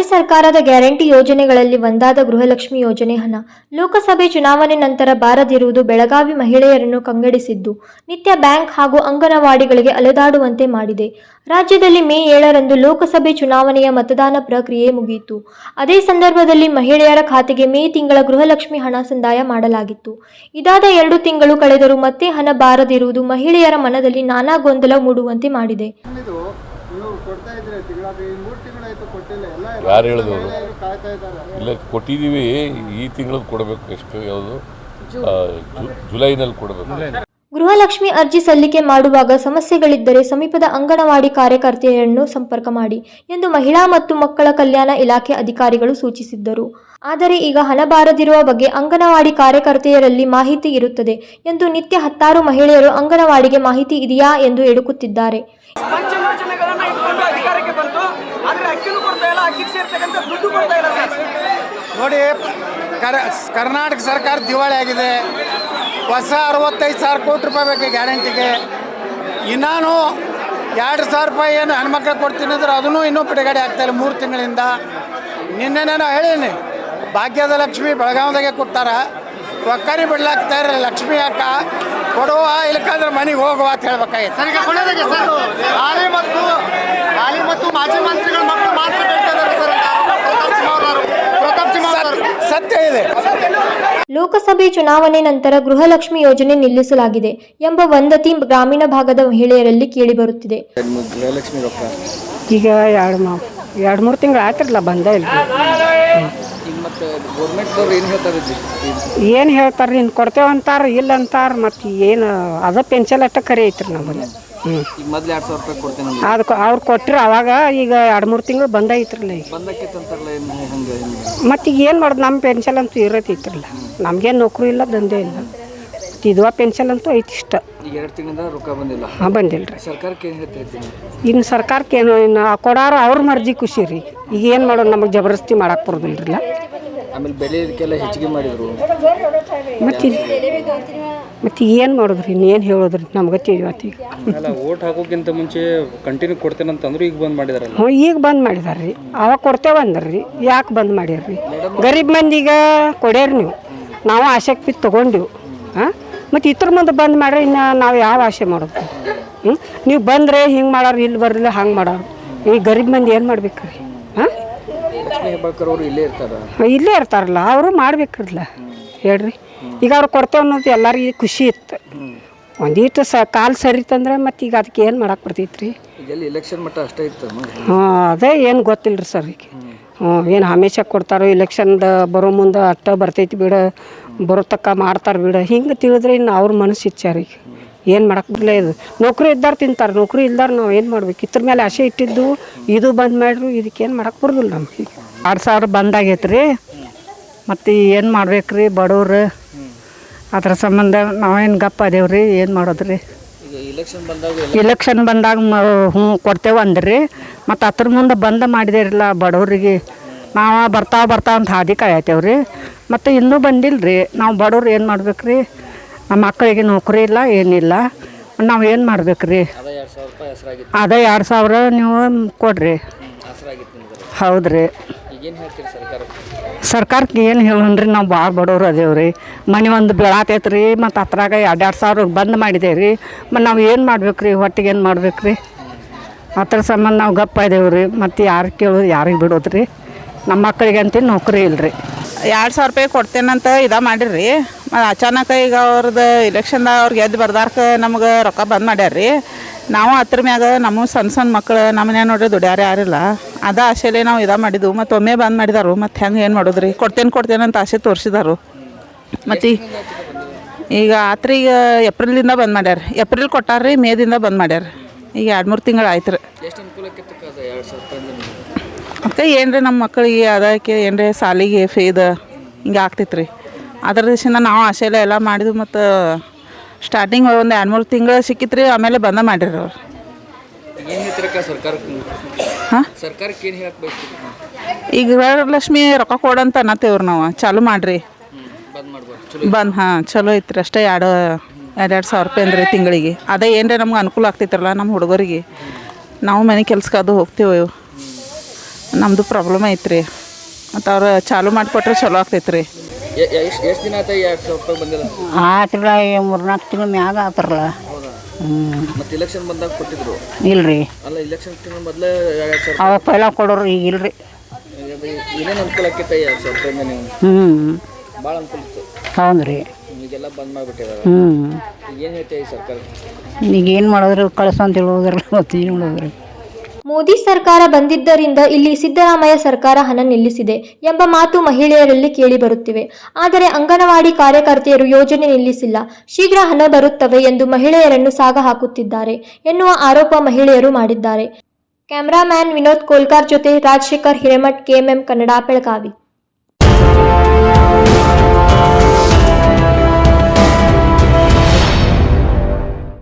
ರಾಜ್ಯ ಸರ್ಕಾರದ ಗ್ಯಾರಂಟಿ ಯೋಜನೆಗಳಲ್ಲಿ ಒಂದಾದ ಗೃಹಲಕ್ಷ್ಮಿ ಯೋಜನೆ ಹಣ. ಲೋಕಸಭೆ ಚುನಾವಣೆ ನಂತರ ಬಾರದಿರುವುದು ಬೆಳಗಾವಿ ಮಹಿಳೆಯರನ್ನು ಕಂಗಡಿಸಿದ್ದು, ನಿತ್ಯ ಬ್ಯಾಂಕ್ ಹಾಗೂ ಅಂಗನವಾಡಿಗಳಿಗೆ ಅಲೆದಾಡುವಂತೆ ಮಾಡಿದೆ. ರಾಜ್ಯದಲ್ಲಿ ಮೇ ಏಳರಂದು ಲೋಕಸಭೆ ಚುನಾವಣೆಯ ಮತದಾನ ಪ್ರಕ್ರಿಯೆ ಮುಗಿಯಿತು. ಅದೇ ಸಂದರ್ಭದಲ್ಲಿ ಮಹಿಳೆಯರ ಖಾತೆಗೆ ಮೇ ತಿಂಗಳ ಗೃಹಲಕ್ಷ್ಮಿ ಹಣ ಸಂದಾಯ ಮಾಡಲಾಗಿತ್ತು. ಇದಾದ ಎರಡು ತಿಂಗಳು ಕಳೆದರೂ ಮತ್ತೆ ಹಣ ಬಾರದಿರುವುದು ಮಹಿಳೆಯರ ಮನದಲ್ಲಿ ನಾನಾ ಗೊಂದಲ ಮೂಡುವಂತೆ ಮಾಡಿದೆ. ಯಾರು ಹೇಳಿದ್ರು ಇಲ್ಲ ಕೊಟ್ಟಿದ್ದೀವಿ. ಈ ತಿಂಗಳದ್ದು ಕೊಡಬೇಕು ಎಷ್ಟು ಯಾವುದು? ಜುಲೈನಲ್ಲಿ ಕೊಡಬೇಕು. ಗೃಹಲಕ್ಷ್ಮಿ ಅರ್ಜಿ ಸಲ್ಲಿಕೆ ಮಾಡುವಾಗ ಸಮಸ್ಯೆಗಳಿದ್ದರೆ ಸಮೀಪದ ಅಂಗನವಾಡಿ ಕಾರ್ಯಕರ್ತೆಯನ್ನು ಸಂಪರ್ಕ ಮಾಡಿ ಎಂದು ಮಹಿಳಾ ಮತ್ತು ಮಕ್ಕಳ ಕಲ್ಯಾಣ ಇಲಾಖೆ ಅಧಿಕಾರಿಗಳು ಸೂಚಿಸಿದ್ದರು. ಆದರೆ ಈಗ ಹಣ ಬಾರದಿರುವ ಬಗ್ಗೆ ಅಂಗನವಾಡಿ ಕಾರ್ಯಕರ್ತೆಯರಲ್ಲಿ ಮಾಹಿತಿ ಇರುತ್ತದೆ ಎಂದು ನಿತ್ಯ ಹತ್ತಾರು ಮಹಿಳೆಯರು ಅಂಗನವಾಡಿಗೆ ಮಾಹಿತಿ ಇದೆಯಾ ಎಂದು ಎಡುಕುತ್ತಿದ್ದಾರೆ ನೋಡಿ ಕರ್ನಾಟಕ ಸರ್ಕಾರ ದಿವಾಳಿ ಆಗಿದೆ. ಹೊಸ ಅರವತ್ತೈದು ಸಾವಿರ ಕೋಟಿ ರೂಪಾಯಿ ಬೇಕು ಗ್ಯಾರಂಟಿಗೆ. ಇನ್ನೂ ಎರಡು ಸಾವಿರ ರೂಪಾಯಿ ಏನು ಹೆಣ್ಮಕ್ಳು ಕೊಡ್ತೀನಿ ಅಂದ್ರೆ ಅದನ್ನು ಇನ್ನೂ ಬಿಡುಗಡೆ ಆಗ್ತಾಯಿಲ್ಲ ಮೂರು ತಿಂಗಳಿಂದ. ನಿನ್ನೆ ನಾನು ಹೇಳೀನಿ, ಭಾಗ್ಯದ ಲಕ್ಷ್ಮಿ ಬೆಳಗಾವಿದಾಗೆ ಕೊಡ್ತಾರೆ. ಒಕ್ಕರಿ ಬಿಡ್ಲಾಕ್ತಾ ಇರಲಿ ಲಕ್ಷ್ಮಿ ಅಕ್ಕ ಕೊಡುವ ಇಲ್ಲಕಂದ್ರೆ ಮನೆಗೆ ಹೋಗುವ ಅಂತ ಹೇಳ್ಬೇಕಾಗಿತ್ತು ಮಾಜಿ ಮಂತ್ರಿಗಳ ಮಕ್ಕಳು ಮಾತ್ರ ಕೇಳ್ತಾ ಇದ್ದಾರೆ ಸರ್ ಪ್ರತಾಪ್ ಸಿಂಹ ಅವರು ಪ್ರತಾಪ್ ಸಿಂಹ ಅವರು ಸತ್ಯ ಇದೆ. ಲೋಕಸಭೆ ಚುನಾವಣೆ ನಂತರ ಗೃಹಲಕ್ಷ್ಮಿ ಯೋಜನೆ ನಿಲ್ಲಿಸಲಾಗಿದೆ ಎಂಬ ವಂದತಿ ಗ್ರಾಮೀಣ ಭಾಗದ ಮಹಿಳೆಯರಲ್ಲಿ ಕೇಳಿಬರುತ್ತಿದೆ ಈಗ ಎರಡು ಮಾ ಎರಡು ಮೂರು ತಿಂಗಳು ಆಯ್ತಿರಲ್ಲ ಬಂದ ಇಲ್ಲ. ಏನು ಹೇಳ್ತಾರೆ ಏನು ಹೇಳ್ತಾರೆ ಇನ್ನು ಕೊಡ್ತೇವೆ ಅಂತಾರೆ ಇಲ್ಲ ಅಂತಾರೆ ಮತ್ತು ಏನು ಅದ ಪೆನ್ಷನ್ ಅಷ್ಟ ಕರೆ ಐತ್ರಿ ನಮ್ಮಲ್ಲಿ. ಈಗ ಮೊದ್ಲು ಎರಡು ಸಾವಿರ ರೂಪಾಯಿ ಕೊಡ್ತೇನೆ ಅದಕ್ಕೆ ಅವ್ರು ಕೊಟ್ಟರು ಅವಾಗ ಈಗ ಎರಡು ಮೂರು ತಿಂಗಳು ಬಂದೈತ್ರಲ್ಲ ಈಗ. ಬಂದಕ್ಕೆ ಅಂತಾರಲ್ಲ ಏನು ಹಂಗೆ ಮತ್ತು ಈಗ ಏನು ಮಾಡೋದು ನಮ್ಮ ಪೆನ್ಷನ್ ಅಂತೂ ಇರತ್ತೈತ್ರಲ್ಲ ನಮಗೇನು ನೌಕರಿ ಇಲ್ಲ ದಂಧೆ ಇಲ್ಲ. ಮತ್ತು ಇದುವ ಪೆನ್ಷನ್ ಅಂತೂ ಐತಿ ಇಷ್ಟ. ಈಗ ಎರಡು ತಿಂಗಳಿಂದ ರೊಕ್ಕ ಬಂದಿಲ್ಲ. ಹಾಂ ಬಂದಿಲ್ಲ ರೀ ಸರ್ಕಾರಕ್ಕೆ ಏನು ಇನ್ನು ಸರ್ಕಾರಕ್ಕೆ ಏನು ಇನ್ನು ಕೊಡಾರು ಅವ್ರ ಮರ್ಜಿ ಖುಷಿ ರೀ. ಈಗ ಏನು ಮಾಡೋದು ನಮಗೆ ಜಬರ್ದಸ್ತಿ ಮಾಡಕ್ಕೆ ಬರೋದಿಲ್ಲ ಆಮೇಲೆ ಬೆಲೆ ಇದಕ್ಕೆಲ್ಲ ಹೆಚ್ಚಿಗೆ ಮಾಡಿದ್ರು. ಮತ್ತೆ ಮತ್ತು ಏನು ಮಾಡೋದ್ರಿ? ಇನ್ನೇನು ಹೇಳೋದ್ರಿ ನಮ್ಗೆ ತಿಳಿವತ್ತಿ ಈಗ. ಅಲ್ಲ ಓಟ್ ಹಾಕೋಕ್ಕಿಂತ ಮುಂಚೆ ಕಂಟಿನ್ಯೂ ಕೊಡ್ತೇನೆ ಅಂತಂದ್ರು ಈಗ ಬಂದ್ ಮಾಡಿದಾರಲ್ಲ. ಹ್ಞೂ ಈಗ ಬಂದ್ ಮಾಡಿದಾರೆ ರೀ ಅವಾಗ ಕೊಡ್ತೇವೆ ಅಂದ್ರಿ ಯಾಕೆ ಬಂದ್ ಮಾಡ್ಯಾರ್ರಿ ಗರೀಬ್ ಮಂದಿಗ ಕೊಡ್ಯಾರ ನೀವು. ನಾವು ಆಸಕ್ತಿ ತೊಗೊಂಡಿವು. ಹಾಂ? ಮತ್ತು ಇತರ ಮುಂದೆ ಬಂದ್ ಮಾಡ್ರಿ ಇನ್ನು ನಾವು ಯಾವ ಆಸೆ ಮಾಡೋದು? ಹ್ಞೂ ನೀವು ಬಂದರೆ ಹಿಂಗೆ ಮಾಡೋರು ಇಲ್ಲಿ ಬರಲಿಲ್ಲ ಹಂಗೆ ಮಾಡೋರು. ಈ ಗರೀಬ್ ಮಂದಿ ಏನು ಮಾಡ್ಬೇಕು ರೀ ಹಾಂ? ಅವರು ಇಲ್ಲೇ ಇರ್ತಾರ? ಇಲ್ಲೇ ಇರ್ತಾರಲ್ಲ ಅವರು ಮಾಡ್ಬೇಕ್ರಲ್ಲ ಹೇಳ್ರಿ. ಈಗ ಅವ್ರು ಕೊಡ್ತೇವೆ ಅನ್ನೋದು ಎಲ್ಲರಿಗೆ ಖುಷಿ ಇತ್ತು. ಒಂದಿಷ್ಟು ಸ ಕಾಲು ಸರಿತಂದ್ರೆ ಮತ್ತೆ ಈಗ ಅದಕ್ಕೆ ಏನು ಮಾಡಕ್ಕೆ ಬರ್ತೈತೆ ರೀ ಇಲೆಕ್ಷನ್ ಮಟ್ಟ ಅಷ್ಟೇ ಇತ್ತು ಹಾಂ ಅದೇ ಏನು ಗೊತ್ತಿಲ್ಲ ರೀ ಸರ್ ಈಗ. ಹ್ಞೂ ಏನು ಹಮೇಶ ಕೊಡ್ತಾರೋ ಇಲೆಕ್ಷನ್ದ ಬರೋ ಮುಂದೆ ಅಟ್ಟ ಬರ್ತೈತಿ ಬಿಡ ಬರೋ ತಕ್ಕ ಮಾಡ್ತಾರೆ ಬಿಡ. ಹಿಂಗೆ ತಿಳಿದ್ರೆ ಇನ್ನು ಅವ್ರ ಮನಸ್ಸು ಇಚ್ಚಾರ ಈಗ. ಏನು ಮಾಡಕ್ಕೆ ಬರಲೇ ಇದು. ನೌಕರಿ ಇದ್ದಾರ ತಿಂತಾರೆ ನೌಕರಿ ಇಲ್ದಾರ ನಾವು ಏನು ಮಾಡ್ಬೇಕು? ಇದ್ರ ಮೇಲೆ ಆಸೆ ಇಟ್ಟಿದ್ದು ಇದು ಬಂದ್ ಮಾಡ್ರು ಇದಕ್ಕೆ ಏನು ಮಾಡಕ್ಕೆ ಬರೋದಿಲ್ಲ ನಮ್ಗೆ ಎರಡು ಸಾವಿರ ಬಂದಾಗೈತೆ ರೀ ಮತ್ತು ಏನು ಮಾಡ್ಬೇಕು ರೀ ಬಡವ್ರು? ಅದ್ರ ಸಂಬಂಧ ನಾವೇನು ಗಪ್ಪ ಅದೇವು ರೀ ಏನು ಮಾಡೋದು ರೀ ಇಲೆಕ್ಷನ್ ಬಂದಾಗ ಹ್ಞೂ ಕೊಡ್ತೇವೆ ಅಂದ್ರಿ. ಮತ್ತು ಅದ್ರ ಮುಂದೆ ಬಂದ ಮಾಡಿದೇರಿಲ್ಲ ಬಡವ್ರಿಗೆ. ನಾವು ಬರ್ತಾವ ಬರ್ತಾವ ಅಂತ ಹಾದಿ ಕಾಯತ್ತೇವೆ ರೀ ಮತ್ತು ಇನ್ನೂ ಬಂದಿಲ್ಲ ರೀ ನಾವು ಬಡವ್ರು ಏನು ಮಾಡ್ಬೇಕು ರೀ ನಮ್ಮ ಮಕ್ಕಳಿಗೆ ನೌಕರಿ ಇಲ್ಲ ಏನಿಲ್ಲ. ನಾವು ಏನು ಮಾಡ್ಬೇಕು ರೀ ಅದ ಎರಡು ಸಾವಿರ ನೀವು ಕೊಡ್ರಿ. ಹೌದು ರೀ ಹೇಳ್ತೀರಿ ಸರ್ಕಾರಕ್ಕೆ ಸರ್ಕಾರಕ್ಕೆ ಏನು ಹೇಳೋಣ್ರಿ ನಾವು ಭಾಳ ಬಡವರು ಅದೇವು ರೀ ಮನೆ ಒಂದು ಬೆಳಾತೈತೆ ರೀ ಮತ್ತು ಹತ್ರಾಗ ಎರಡು ಎರಡು ಸಾವಿರ ಬಂದ್ ಮಾಡಿದೇವೆ ರೀ ಮತ್ತು ನಾವು ಏನು ಮಾಡ್ಬೇಕು ರೀ ಹೊಟ್ಟಿಗೆ ಏನು ಮಾಡ್ಬೇಕು ರೀ ಅದ್ರ ಸಂಬಂಧ ನಾವು ಗಪ್ಪ ಇದೇವೆ ರೀ ಮತ್ತು ಯಾರು ಕೇಳೋದು ಯಾರಿಗೆ ಬಿಡೋದು ರೀ ನಮ್ಮ ಮಕ್ಕಳಿಗೆ ಅಂತ ನೌಕರಿ ಇಲ್ಲ ರೀ ಎರಡು ಸಾವಿರ ರೂಪಾಯಿ ಕೊಡ್ತೇನಂತ ಇದ ಮಾಡಿರಿ ಮತ್ತು ಅಚಾನಕ ಈಗ ಅವ್ರದ್ದು ಇಲೆಕ್ಷನ್ದಾಗ ಅವ್ರಿಗೆ ಎದ್ದು ಬರ್ದಾರ್ಕ ನಮ್ಗೆ ರೊಕ್ಕ ಬಂದ್ ಮಾಡ್ಯಾರ ರೀ ನಾವು ಅದ್ರ ಮ್ಯಾಗ ನಮ್ಮ ಸಣ್ಣ ಸಣ್ಣ ಮಕ್ಳು ನಮ್ಮನೆ ನೋಡ್ರಿ ದುಡ್ಯಾರ ಯಾರಿಲ್ಲ. ಅದ ಆಸೆಲೆ ನಾವು ಇದ ಮಾಡಿದ್ವು. ಮತ್ತು ಒಮ್ಮೆ ಬಂದ್ ಮಾಡಿದಾರು. ಮತ್ತು ಹೆಂಗೆ ಏನು ಮಾಡೋದ್ರಿ? ಕೊಡ್ತೇನೆ ಕೊಡ್ತೇನೆ ಅಂತ ಆಸೆ ತೋರಿಸಿದಾರು. ಮತ್ತು ಈಗ ಆತ್ರಿ ಈಗ ಏಪ್ರಿಲಿಂದ ಬಂದ್ ಮಾಡ್ಯಾರ. ಏಪ್ರಿಲ್ ಕೊಟ್ಟಾರ ರೀ ಮೇದಿಂದ ಬಂದ್ ಮಾಡ್ಯಾರ. ಈಗ ಎರಡು ಮೂರು ತಿಂಗಳು ಆಯ್ತು ರೀ ಏನ್ರಿ ನಮ್ಮ ಮಕ್ಕಳಿಗೆ ಅದಕ್ಕೆ ಏನ್ರಿ ಸಾಲಿಗೆ ಫೀದ ಹಿಂಗೆ ಆಗ್ತೈತೆ ರೀ ಅದ್ರ ದಿವಸದಿಂದ ನಾವು ಆಸೆಲೆ ಎಲ್ಲ ಮಾಡಿದ್ವಿ. ಮತ್ತು ಸ್ಟಾರ್ಟಿಂಗ್ ಒಂದು ಎರಡು ಮೂರು ತಿಂಗಳು ಸಿಕ್ಕಿತ್ರಿ ಆಮೇಲೆ ಬಂದ ಮಾಡಿರಿ ಅವ್ರು. ಹಾಂ? ಈಗ ಗೃಹಲಕ್ಷ್ಮಿ ರೊಕ್ಕ ಕೊಡಂತ ಅನ್ನತ್ತೇವ್ರಿ ನಾವು ಚಾಲು ಮಾಡಿರಿ. ಬಂದ್ ಹಾಂ ಚಲೋ ಐತ್ರಿ ಅಷ್ಟೇ ಎರಡು ಎರಡೆರಡು ಸಾವಿರ ರೂಪಾಯಿ ಅಂದ್ರೆ ತಿಂಗಳಿಗೆ. ಅದೇ ಏನ್ರಿ ನಮ್ಗೆ ಅನುಕೂಲ ಆಗ್ತೈತ್ರಲ್ಲ ನಮ್ಮ ಹುಡುಗರಿಗೆ. ನಾವು ಮನೆ ಕೆಲ್ಸಕ್ಕೆ ಅದು ಹೋಗ್ತೀವಿ ನಮ್ಮದು ಪ್ರಾಬ್ಲಮ್ ಐತ್ರಿ. ಮತ್ತು ಅವ್ರು ಚಾಲು ಮಾಡಿಕೊಟ್ರೆ ಚಲೋ ಆಗ್ತೈತ್ರಿ. ರೀ ಎಷ್ಟು ಎಷ್ಟು ದಿನ ಆಯ್ತು ಎರಡು ಸಾವಿರ ರೂಪಾಯಿ ಬಂದಿಲ್ಲ ಮೂರು ಮೂರ್ನಾಲ್ಕು ತಿಂಗಳ ಮ್ಯಾಗ ಆತಾರಲ್ಲ ಹ್ಞೂ ಮತ್ತು ಇಲೆಕ್ಷನ್ ಬಂದಾಗ ಕೊಟ್ಟಿದ್ರು? ಇಲ್ರಿ. ಅಲ್ಲ ಇಲೆಕ್ಷನ್ ತಿಂಗಳ ಮೊದಲೇ ಎರಡು ಸಾವಿರ ಅವಾಗ ಪೈಲ ಕೊಡೋರು ಈಗ ಇಲ್ರಿ. ಏನೇನು ಅನುಕೂಲ ಆಕೈತೆ ಎರಡು ಸಾವಿರ ರೂಪಾಯಿಂದ ನೀವು? ಹ್ಞೂ ಭಾಳ ಅನುಕೂಲ ಇತ್ತು ಹೌದು ರೀ ಈಗೆಲ್ಲ ಬಂದ್ ಮಾಡಿಬಿಟ್ಟಿದ್ದಾರೆ ಹ್ಞೂ ಈಗ ಏನು ಹೇಳ್ತೀವಿ ಸರ್ಕಾರ? ಈಗ ಏನು ಮಾಡಿದ್ರು ಕಳಿಸು ಅಂತ ಹೇಳೋದ್ರಲ್ಲ ಮತ್ತೆ ಏನು ಮಾಡೋದ್ರಿ ಮೋದಿ ಸರ್ಕಾರ ಬಂದಿದ್ದರಿಂದ ಇಲ್ಲಿ ಸಿದ್ದರಾಮಯ್ಯ ಸರ್ಕಾರ ಹಣ ನಿಲ್ಲಿಸಿದೆ ಎಂಬ ಮಾತು ಮಹಿಳೆಯರಲ್ಲಿ ಕೇಳಿಬರುತ್ತಿವೆ ಆದರೆ ಅಂಗನವಾಡಿ ಕಾರ್ಯಕರ್ತೆಯರು ಯೋಜನೆ ನಿಲ್ಲಿಸಿಲ್ಲ. ಶೀಘ್ರ ಹಣ ಬರುತ್ತವೆ ಎಂದು ಮಹಿಳೆಯರನ್ನು ಸಾಗ ಹಾಕುತ್ತಿದ್ದಾರೆ ಎನ್ನುವ ಆರೋಪ ಮಹಿಳೆಯರು ಮಾಡಿದ್ದಾರೆ. ಕ್ಯಾಮರಾಮ್ಯಾನ್ ವಿನೋದ್ ಕೋಲ್ಕಾರ್ ಜೊತೆ ರಾಜಶೇಖರ್ ಹಿರೇಮಠ್, ಕೆಎಂಎಂ ಕನ್ನಡ, ಬೆಳಗಾವಿ.